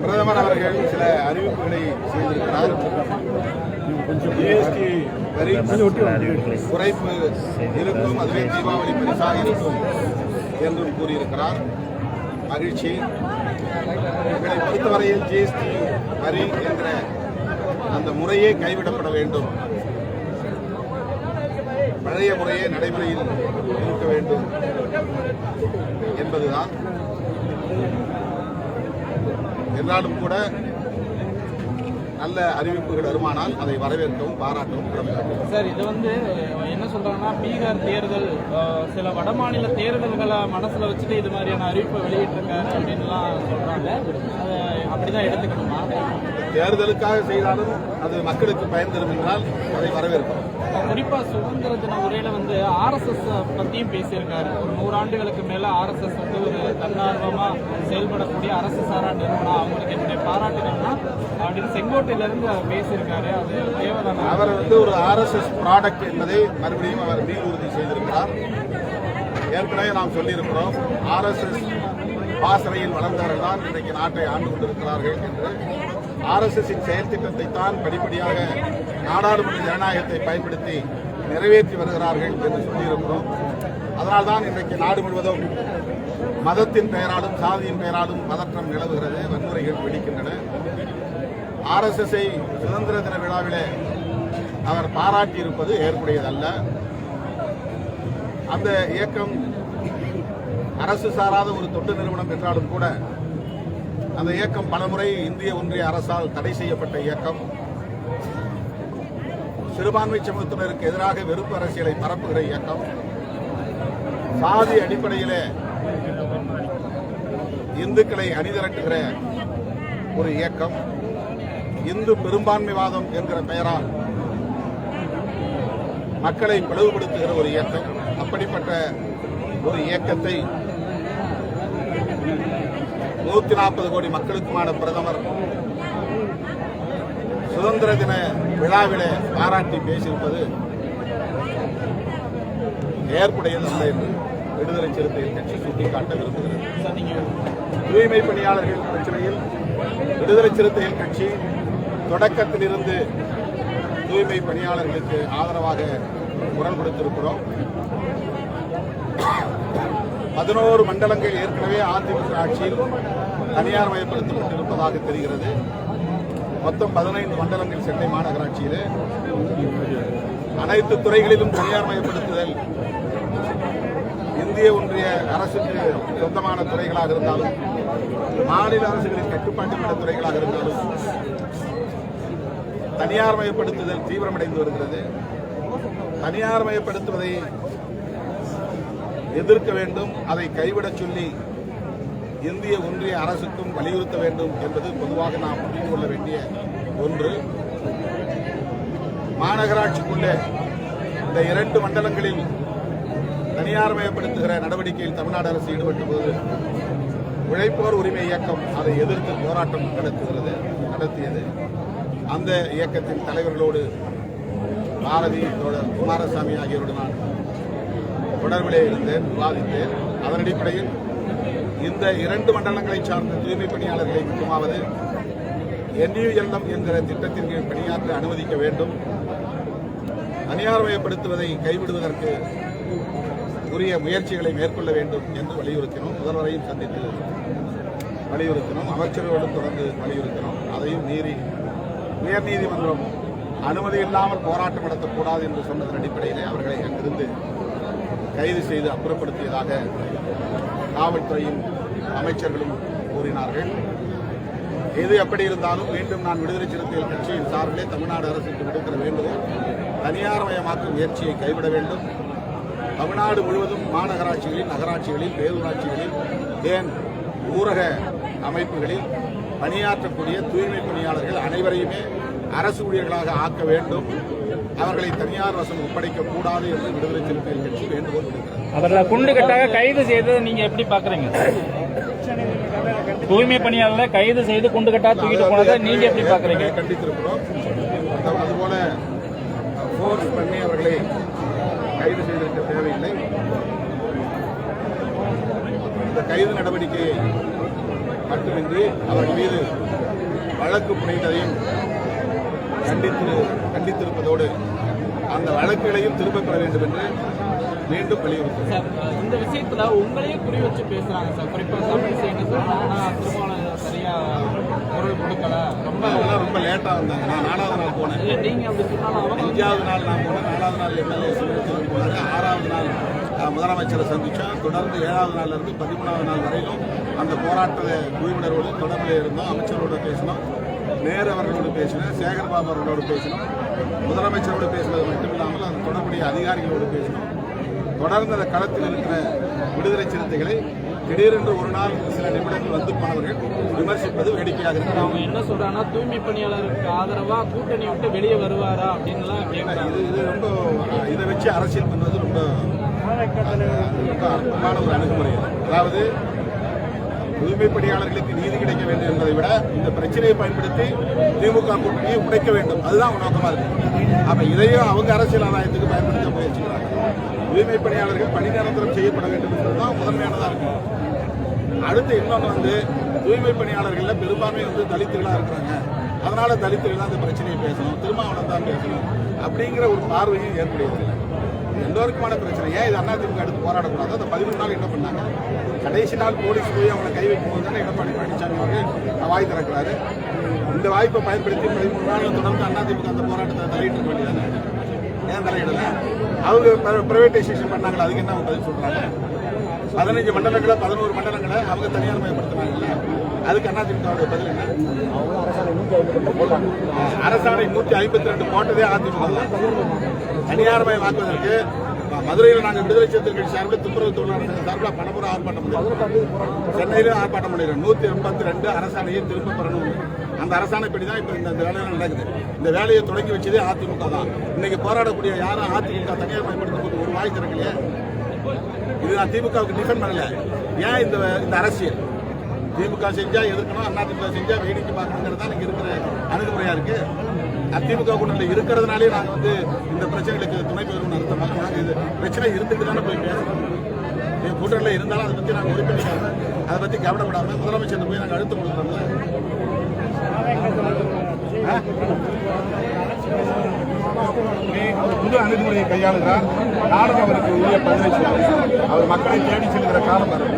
பிரதமர் அவர்கள் சில அறிவிப்புகளை செய்திருக்கிறார் ஜிஎஸ்டி வரி குறைப்பு இருக்கும் அதுவே தீபாவளி பரிசாக இருக்கும் என்றும் கூறியிருக்கிறார் மகிழ்ச்சி எங்களை பொறுத்தவரையில் ஜிஎஸ்டி வரி என்ற அந்த முறையே கைவிடப்பட வேண்டும் பழைய முறையே நடைமுறையில் இருக்க வேண்டும் என்பதுதான் எல்லாரும் கூட நல்ல அறிவிப்புகள் வருமானால் அதை வரவேற்கவும் பாராட்டவும் சார் இது வந்து என்ன சொல்றாங்கன்னா பீகார் தேர்தல் சில வடமாநில தேர்தல்களை மனசுல வச்சுட்டு இது மாதிரியான அறிவிப்பை வெளியிட்டிருக்காரு அப்படின்லாம் சொல்றாங்க. அப்படிதான் எடுத்துக்கணுமா? தேர்தலுக்காக செய்தாலும் அது மக்களுக்கு பயன் தரும் என்றால் அதை வரவேற்கிறோம். குறிப்பா சுதந்திர தின உரையில வந்து ஆர்எஸ்எஸ் பத்தியும் பேசியிருக்காரு. ஒரு நூறு ஆண்டுகளுக்கு மேல ஆர்எஸ்எஸ் வந்து ஒரு தன்னார்வமா செயல்படக்கூடிய அரசு சாரா நிறுவனம். அவங்களுக்கு என்னுடைய பாராட்டுகள்னா அப்படின்னு இருந்து அவர் பேசியிருக்காரு. அவர் வந்து ஒரு ஆர்எஸ்எஸ் ப்ராடக்ட் என்பதை மறுபடியும் அவர் மீள் உறுதி செய்திருக்கிறார். ஏற்கனவே நாம் சொல்லியிருக்கிறோம் ஆர்எஸ்எஸ் பாசறையில் வளர்ந்தவர்கள் தான் இன்றைக்கு நாட்டை ஆண்டு கொண்டிருக்கிறார்கள் என்று. ஆர்எஸ்எஸின் செயல் திட்டத்தை தான் படிப்படியாக நாடாளுமன்ற ஜனநாயகத்தை பயன்படுத்தி நிறைவேற்றி வருகிறார்கள் என்று சொல்லியிருக்கிறோம். அதனால்தான் இன்றைக்கு நாடு முழுவதும் மதத்தின் பெயராலும் சாதியின் பெயராலும் பதற்றம் நிலவுகிறது வன்முறைகள் வெடிக்கின்றன ஆர்எஸ்எஸ்ஐ சுதந்திர தின விழாவிலே அவர் பாராட்டியிருப்பது ஏற்புடையதல்ல. அந்த இயக்கம் அரசு சாராத ஒரு தொண்டு நிறுவனம் என்றாலும் கூட அந்த இயக்கம் பலமுறை இந்திய ஒன்றிய அரசால் தடை செய்யப்பட்ட இயக்கம். சிறுபான்மை சமூகத்தினருக்கு எதிராக வெறுப்பு அரசியலை பரப்புகிற இயக்கம். சாதி அடிப்படையிலே இந்துக்களை அணிதிரட்டுகிற ஒரு இயக்கம். இந்து பெரும்பான்மைவாதம் என்கிற பெயரால் மக்களை பிளவுபடுத்துகிற ஒரு இயக்கம். அப்படிப்பட்ட ஒரு இயக்கத்தை நூத்தி நாற்பது கோடி மக்களுக்குமான பிரதமர் சுதந்திர தின விழாவிலே பாராட்டி பேசியிருப்பது ஏற்புடையதல்ல என்று விடுதலை சிறுத்தைகள் கட்சி சுட்டிக்காட்ட விரும்புகிறது. தூய்மை பணியாளர்கள் பிரச்சனையில் விடுதலை சிறுத்தைகள் கட்சி தொடக்கத்திலிருந்து தூய்மை பணியாளர்களுக்கு ஆதரவாக குரல் கொடுத்திருக்கிறோம். பதினோரு மண்டலங்கள் ஏற்கனவே அதிமுக ஆட்சியில் தனியார் மயப்படுத்தப்பட்டிருப்பதாக தெரிகிறது. மொத்தம் பதினைந்து மண்டலங்கள் சென்னை மாநகராட்சியில். அனைத்து துறைகளிலும் தனியார் மயப்படுத்துதல் இந்திய ஒன்றிய அரசுக்கு சொந்தமான துறைகளாக இருந்தாலும் மாநில அரசுகளின் கட்டுப்பாட்டில் உள்ள துறைகளாக இருந்தாலும் தனியார் மயப்படுத்துதல் தீவிரமடைந்து வருகிறது. தனியார் மயப்படுத்துவதை எதிர்க்க வேண்டும் அதை கைவிடச் சொல்லி இந்திய ஒன்றிய அரசுக்கும் வலியுறுத்த வேண்டும் என்பது பொதுவாக நாம் புரிந்து கொள்ள வேண்டிய ஒன்று. மாநகராட்சிக்குள்ளே இந்த இரண்டு மண்டலங்களில் தனியார் மயப்படுத்துகிற நடவடிக்கையில் தமிழ்நாடு அரசு ஈடுபட்ட போது உழைப்போர் உரிமை இயக்கம் அதை எதிர்த்து போராட்டம் நடத்துகிறது நடத்தியது. அந்த இயக்கத்தின் தலைவர்களோடு பாரதி தோழர் குமாரசாமி ஆகியோரோடு நான் தொடர்பிலே இருந்தேன் விவாதித்தேன். அதன் அடிப்படையில் இந்த இரண்டு மண்டலங்களை சார்ந்த தூய்மை பணியாளர்களை மட்டுமாவது என்யூஎல்எம் என்கிற திட்டத்தின் கீழ் பணியாற்ற அனுமதிக்க வேண்டும். தனியார்மயப்படுத்துவதை கைவிடுவதற்கு உரிய முயற்சிகளை மேற்கொள்ள வேண்டும் என்று வலியுறுத்தினோம். முதல்வரையும் சந்தித்து வலியுறுத்தினோம். அமைச்சரோடும் தொடர்ந்து வலியுறுத்தினோம். அதையும் மீறி உயர்நீதிமன்றம் அனுமதி இல்லாமல் போராட்டம் நடத்தக்கூடாது என்று சொன்னதன் அடிப்படையிலே அவர்களை அங்கிருந்து கைது செய்து அப்புறப்படுத்தியதாக காவல்துறையின் அமைச்சர்களும் கூறினார்கள். எது எப்படி இருந்தாலும் மீண்டும் நான் விடுதலை சிறுத்தைகள் கட்சியின் சார்பிலே தமிழ்நாடு அரசுக்கு விடுக்கிற வேண்டுகோள் தனியார் மயமாக்கும் முயற்சியை கைவிட வேண்டும். தமிழ்நாடு முழுவதும் மாநகராட்சிகளில் நகராட்சிகளில் பேரூராட்சிகளில் ஏன் ஊரக அமைப்புகளில் பணியாற்றக்கூடிய தூய்மை பணியாளர்கள் அனைவரையுமே அரசு ஊழியர்களாக ஆக்க வேண்டும். அவர்களை தனியார் வசம் ஒப்படைக்க கூடாது என்று விடுதலை சிறுத்தைகள் கட்சி வேண்டுகோள் விடுக்கிறது. அவர்களை குண்டு கட்டாக கைது செய்ததை நீங்க எப்படி பாக்குறீங்க? தூய்மை பணியாளர்களை கைது செய்து குண்டு கட்டா தூக்கிட்டு போனதை நீங்க எப்படி பாக்குறீங்க? கண்டித்திருக்கிறோம். அது- அதுபோல ஃபோர்ஸ் பண்ணி அவர்களை கைது செய்திருக்க தேவையில்லை. இந்த கைது நடவடிக்கையை மட்டுமின்றி அவர்கள் மீது வழக்கு புனைந்ததையும் கண்டித்து கண்டித்திருப்பதோடு அந்த வழக்குகளையும் திரும்பப் பெற வேண்டும் என்று மீண்டும் வலியுறுத்துகிறேன். சார் இந்த விஷயத்துல உங்களையே குறி வச்சு பேசுறாங்க சார். குறிப்பா தமிழிசை என்ன சொல்றாங்கன்னா திருமாவளவன் சரியா கொடுக்கல. ரொம்ப அவங்களாம் ரொம்ப லேட்டாக வந்தாங்க. நான் நாலாவது நாள் போனேன். அஞ்சாவது நாள் நான் போனேன். நாலாவது நாள் எம்எல்ஏ போனாங்க ஆறாவது நாள் முதலமைச்சரை சந்திச்சோம். தொடர்ந்து ஏழாவது நாள்ல இருந்து பதிமூணாவது நாள் வரையிலும் அந்த போராட்ட குழுவினரோடு தொடர்பில் இருந்தோம். அமைச்சரோடு பேசினோம். நேரு அவர்களோடு பேசினேன் சேகர்பாபு அவர்களோடு பேசினோம். முதலமைச்சரோடு பேசினது மட்டும் இல்லாமல் அந்த தொடர்புடைய அதிகாரிகளோடு பேசினோம். தொடர்ந்து அந்த களத்தில் இருக்கிற விடுதலை சிறுத்தைகளை திடீரென்று ஒரு நாள் சில நிமிடங்கள் வந்து போனவர்கள் விமர்சிப்பது வேடிக்கையாக இருக்கிறது. அவங்க என்ன சொல்றாங்கன்னா தூய்மை பணியாளருக்கு ஆதரவா கூட்டணி விட்டு வெளியே வருவாரா அப்படின்லாம் கேட்கறாங்க. இது இது ரொம்ப இதை வச்சு அரசியல் பண்ணுறது ரொம்ப ரொம்ப அற்பமான ஒரு அணுகுமுறை. அதாவது தூய்மை பணியாளர்களுக்கு நீதி கிடைக்க வேண்டும் என்பதை விட இந்த பிரச்சனையை பயன்படுத்தி திமுக கூட்டணியை உடைக்க வேண்டும். அதுதான் அவங்க நோக்கமா இருக்கு. அப்ப இதையும் அவங்க அரசியல் ஆதாயத்துக்கு பயன்படுத்த முயற்சிக்கிறாங்க. தூய்மை பணியாளர்கள் பணி நிரந்தரம் செய்யப்பட வேண்டும் என்பதுதான் முதன்மையானதா இருக்கு. அடுத்து இன்னொன்று வந்து தூய்மை பணியாளர்களில் பெரும்பான்மை வந்து தலித்துகளாக இருக்கிறாங்க. அதனால தலித்துகள் தான் இந்த பிரச்சனையை பேசணும் திருமாவளம் தான் பேசணும் அப்படிங்கிற ஒரு பார்வையும் ஏற்படுகிறது. எல்லோருக்குமான பிரச்சனை? ஏன் இது அதிமுக எடுத்து போராடக்கூடாது? அந்த பதிமூணு நாள் என்ன பண்ணாங்க? கடைசி நாள் போலீஸ் போய் அவங்களை கை வைக்கும் போது தானே எடப்பாடி பழனிசாமி அவர்கள் வாய் திறக்கிறாரு. இந்த வாய்ப்பை பயன்படுத்தி பதிமூணு நாள் தொடர்ந்து அதிமுக அந்த போராட்டத்தை தள்ளிட்டு இருக்க வேண்டியதானே ஏன் தலையிடல அவங்க பிரைவேட்டைசேஷன் பண்ணாங்களா அதுக்கு என்ன அவங்க பதில் சொல்றாங்க? பதினஞ்சு மண்டலங்களை பதினோரு மண்டலங்களை அவங்க தனியார் மயப்படுத்தினாங்கல்ல. அதுக்கு அதிமுகவுடைய பதில் என்ன? அரசாணை நூற்றி ஐம்பத்தி ரெண்டு போட்டதே அதிமுக தனியார் மயம் ஆக்குவதற்கு மதுரையில் நாங்கள் விடுதலை சிறுத்தை கட்சி சார்பில் துப்புரவு தொழிலாளர் சார்பில் பணப்புற ஆர்ப்பாட்டம் சென்னையிலும் ஆர்ப்பாட்டம் பண்ணிடுறோம் நூற்றி எண்பத்தி ரெண்டு அரசாணையை திரும்ப பெறணும். அந்த அரசாணைப்படி தான் இப்போ இந்த இந்த வேலையெல்லாம் நடக்குது. இந்த வேலையை தொடங்கி வச்சதே அதிமுக தான். இன்னைக்கு போராடக்கூடிய யாரும் அதிமுக தனியார் பயன்படுத்தும் போது ஒரு வாய் திறக்கலையே. இது நான் திமுகவுக்கு டிஃபெண்ட் பண்ணல. ஏன் இந்த இந்த அரசியல்? திமுக செஞ்சா எதிர்க்கணும் அதிமுக செஞ்சா வேடிக்கை பார்க்கணுங்கிறது தான் இங்க இருக்கிற அணுகுமுறையா இருக்கு. அதிமுக கூட்டணியில் இருக்கிறதுனாலே நாங்கள் வந்து இந்த பிரச்சனைகளுக்கு துணை பெறுவோம்னு அர்த்தமா? நாங்கள் இது பிரச்சனை இருந்துட்டு தானே போய் பேசணும் என் கூட்டணியில் இருந்தாலும் அதை பற்றி நாங்கள் உறுப்பினர் அதை பற்றி கவலைப்படாமல் முதலமைச்சர் போய் நாங்கள் அழுத்தம் கொடுக்குறோம்ல அவர் புது அணுகுமுறையை கையாளுகிறார் நாடு அவருக்கு உரிய பதிலை சொல்லுங்கள் அவர் மக்களை தேடி செல்கிற காலம் வரும்.